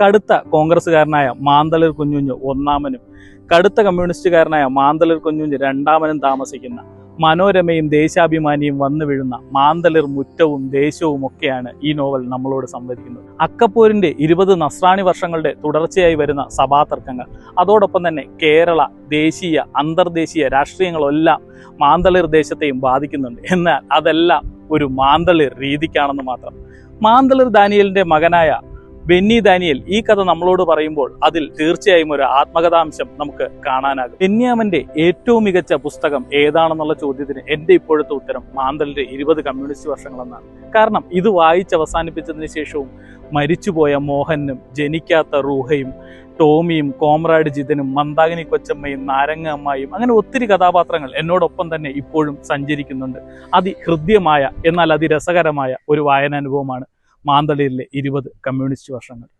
കടുത്ത കോൺഗ്രസ്സുകാരനായ മാന്തളിർ കുഞ്ഞുഞ്ഞ് ഒന്നാമനും കടുത്ത കമ്മ്യൂണിസ്റ്റുകാരനായ മാന്തളിർ കുഞ്ഞുഞ്ഞ് രണ്ടാമനും താമസിക്കുന്ന മനോരമയും ദേശാഭിമാനിയും വന്നു വീഴുന്ന മാന്തളിർ മുറ്റവും ദേശവും ഒക്കെയാണ് ഈ നോവൽ നമ്മളോട് സംവദിക്കുന്നത്. അക്കപ്പൂരിന്റെ ഇരുപത് നസ്രാണി വർഷങ്ങളുടെ തുടർച്ചയായി വരുന്ന സഭാതർക്കങ്ങൾ അതോടൊപ്പം തന്നെ കേരള ദേശീയ അന്തർദേശീയ രാഷ്ട്രീയങ്ങളെല്ലാം മാന്തളിർ ദേശത്തെയും ബാധിക്കുന്നുണ്ട്. എന്നാൽ അതെല്ലാം ഒരു മാന്തളിർ രീതിക്കാണെന്ന് മാത്രം. മാന്തളിർ ദാനിയലിന്റെ മകനായ ബെന്നി ദാനിയൽ ഈ കഥ നമ്മളോട് പറയുമ്പോൾ അതിൽ തീർച്ചയായും ഒരു ആത്മകഥാംശം നമുക്ക് കാണാനാകും. ബെന്യാമന്റെ ഏറ്റവും മികച്ച പുസ്തകം ഏതാണെന്നുള്ള ചോദ്യത്തിന് എന്റെ ഇപ്പോഴത്തെ ഉത്തരം മാന്തലിന്റെ ഇരുപത് കമ്മ്യൂണിസ്റ്റ് വർഷങ്ങളെന്നാണ്. കാരണം ഇത് വായിച്ച് അവസാനിപ്പിച്ചതിന് ശേഷവും മരിച്ചുപോയ മോഹനും ജനിക്കാത്ത റൂഹയും ടോമിയും കോമ്രാഡ് ജിതനും മന്ദാകിനി കൊച്ചമ്മയും നാരങ്ങ അമ്മായും അങ്ങനെ ഒത്തിരി കഥാപാത്രങ്ങൾ എന്നോടൊപ്പം തന്നെ ഇപ്പോഴും സഞ്ചരിക്കുന്നുണ്ട്. അതിഹൃദ്യമായ എന്നാൽ അതിരസകരമായ ഒരു വായനാനുഭവമാണ് മാന്തളിയിലെ ഇരുപത് കമ്മ്യൂണിസ്റ്റ് വർഷങ്ങൾ.